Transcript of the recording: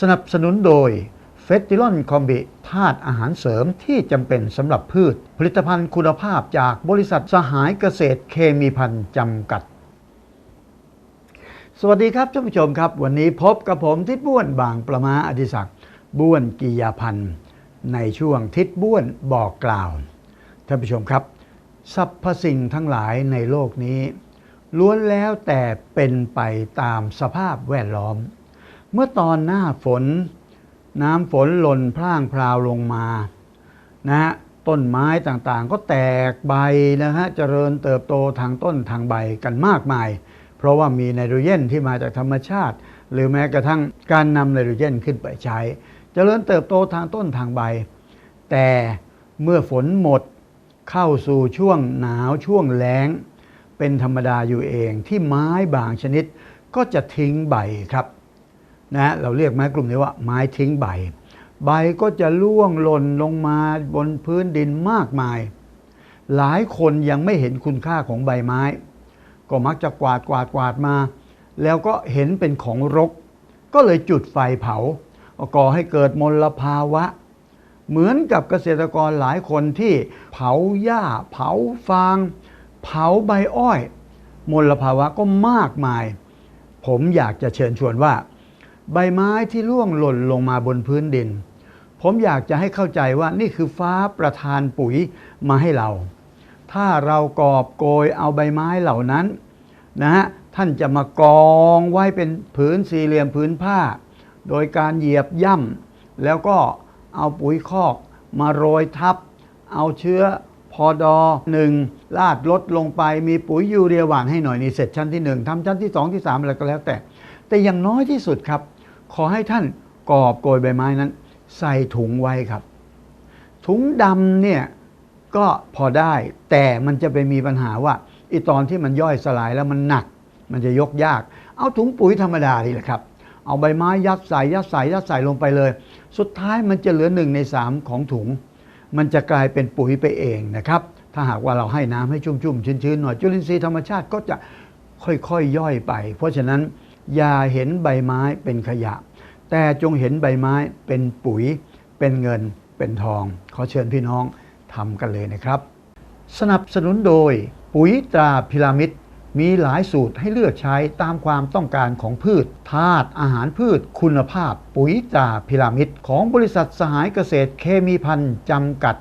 สนับสนุนโดยเฟสติลอนคอมบิธาตุอาหารเสริมที่จำเป็นสำหรับพืช ผลิตภัณฑ์คุณภาพจากบริษัทสหายเกษตรเคมีพันธ์จำกัด สวัสดีครับท่านผู้ชมครับ วันนี้พบกับผมทิศบ้วนบางประมาอดิศักดิ์บ้วนกิยาพันธ์ในช่วงทิศบ้วนบอกกล่าวท่านผู้ชมครับสรรพสิ่งทั้งหลายในโลกนี้ ล้วนแล้วแต่เป็นไปตามสภาพแวดล้อม เมื่อตอนหน้าฝน น้ำฝนหล่นพร่างพราวลงมานะฮะต้นไม้ต่างๆ ก็แตกใบนะฮะเจริญเติบโตทางต้นทางใบกันมากมาย เพราะว่ามีไนโตรเจนที่มาจากธรรมชาติ หรือแม้กระทั่งการนำไนโตรเจนขึ้นไปใช้ เจริญเติบโตทางต้นทางใบ แต่เมื่อฝนหมดเข้าสู่ช่วงหนาวช่วงแล้ง เป็นธรรมดาอยู่เองที่ไม้บางชนิดก็จะทิ้งใบครับ นะเราเรียกไม้กลุ่มนี้ว่าไม้ทิ้งใบ ใบก็จะร่วงหล่นลงมาบนพื้นดินมากมาย หลายคนยังไม่เห็นคุณค่าของใบไม้ ก็มักจะกวาดกวาดกวาดมา แล้วก็เห็นเป็นของรก ก็เลยจุดไฟเผาก่อให้เกิดมลภาวะ เหมือนกับเกษตรกรหลายคนที่เผาหญ้า เผาฟาง เผาใบอ้อย มลภาวะก็มากมาย ผมอยากจะเชิญชวนว่า ใบไม้ที่ร่วงหล่นลงมาบนพื้นดิน ผมอยากจะให้เข้าใจว่านี่คือฟ้าประทานปุ๋ยมาให้เรา ถ้าเรากอบโกยเอาใบไม้เหล่านั้นนะฮะท่านจะมากองไว้เป็นผืนสี่เหลี่ยมผืนผ้า โดยการเหยียบย่ำแล้วก็เอาปุ๋ยคอกมาโรยทับ เอาเชื้อพอดอหนึ่งลาดลดลงไปมีปุ๋ยยูเรียหวานให้หน่อยนี่เสร็จชั้นที่หนึ่งทำชั้นที่สองที่สามอะไรก็แล้วแต่ แต่อย่างน้อยที่สุดครับ ขอให้ท่านกอบโกยใบไม้นั้น ใส่ถุงไว้ครับ ถุงดำเนี่ยก็พอได้แต่มันจะไปมีปัญหาว่าไอตอนที่มันย่อยสลายแล้วมันหนัก มันจะยกยาก เอาถุงปุ๋ยธรรมดานี่แหละครับ เอาใบไม้ยัดใส่ยัดใส่ยัดใส่ลงไปเลย สุดท้ายมันจะเหลือหนึ่งในสามของถุง มันจะกลายเป็นปุ๋ยไปเองนะครับ ถ้าหากว่าเราให้น้ำให้ชุ่มๆชื้นๆหน่อยจุลินทรีย์ธรรมชาติก็จะค่อยๆย่อยไป เพราะฉะนั้น อย่าเห็นใบไม้เป็นขยะ แต่จงเห็นใบไม้เป็นปุ๋ย เป็นเงิน เป็นทอง ขอเชิญพี่น้องทำกันเลยนะครับ สนับสนุนโดย ปุ๋ยตราพิรามิดมีหลายสูตรให้เลือกใช้ตามความต้องการของพืชธาตุอาหารพืชคุณภาพ ปุ๋ยตราพิรามิดของบริษัทสหายเกษตรเคมีพันธ์จำกัด